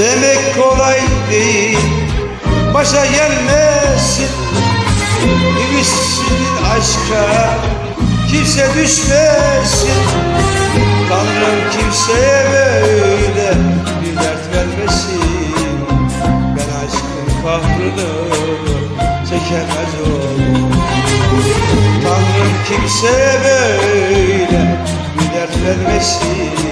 Sevmek kolay değil. Başa gelmesin. Ümitsiz aşka Kimse düşmesin. Tanrım kimseye böyle Bir dert vermesin. Ben aşkın kahrını Çekemez oldum. Tanrım kimseye böyle Bir dert vermesin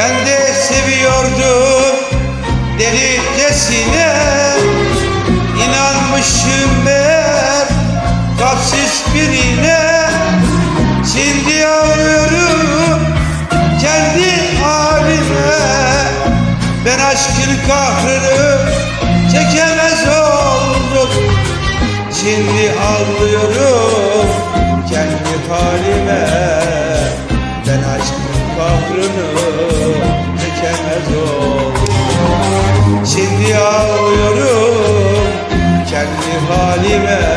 Ben de seviyordum delicesine İnanmışım meğer kalpsiz birine. Şimdi ağlıyorum kendi halime. Ben aşkın kahrını çekemez oldum. Şimdi ağlıyorum kendi halime. Ben aşkın kahrını Şimdi ağlıyorum kendi halime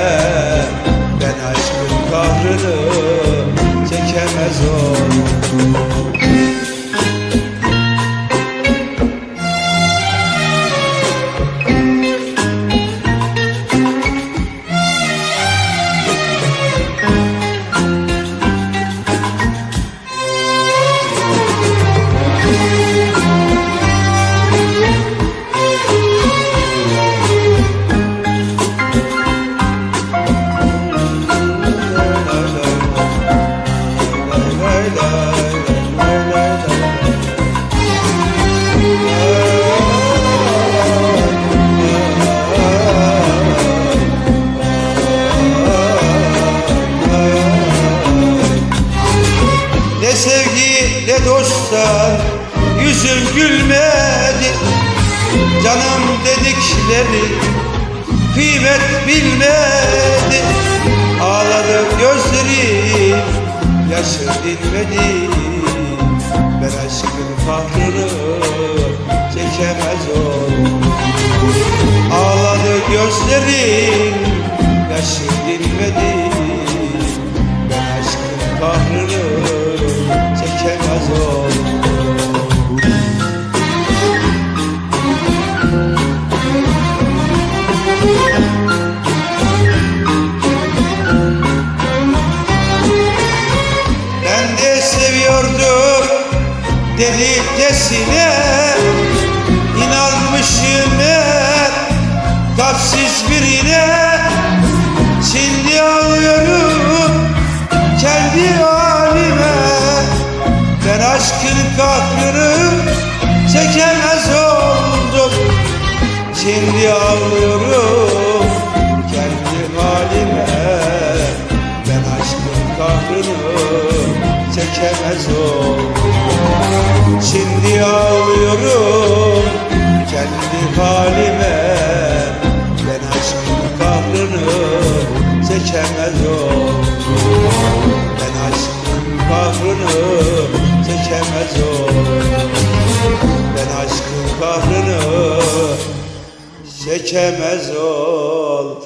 ne dostlar yüzüm gülmedi. Canım dedikleri kıymet bilmedi. Ağladı gözlerim yaşı dinmedi Ben aşkın fahrını çekemez oldum. Ağladı gözlerim yaşı dinmedi delicesine İnanmışım hep kalpsiz birine kahrını çekemez oldum Ben aşkın kahrını çekemez oldum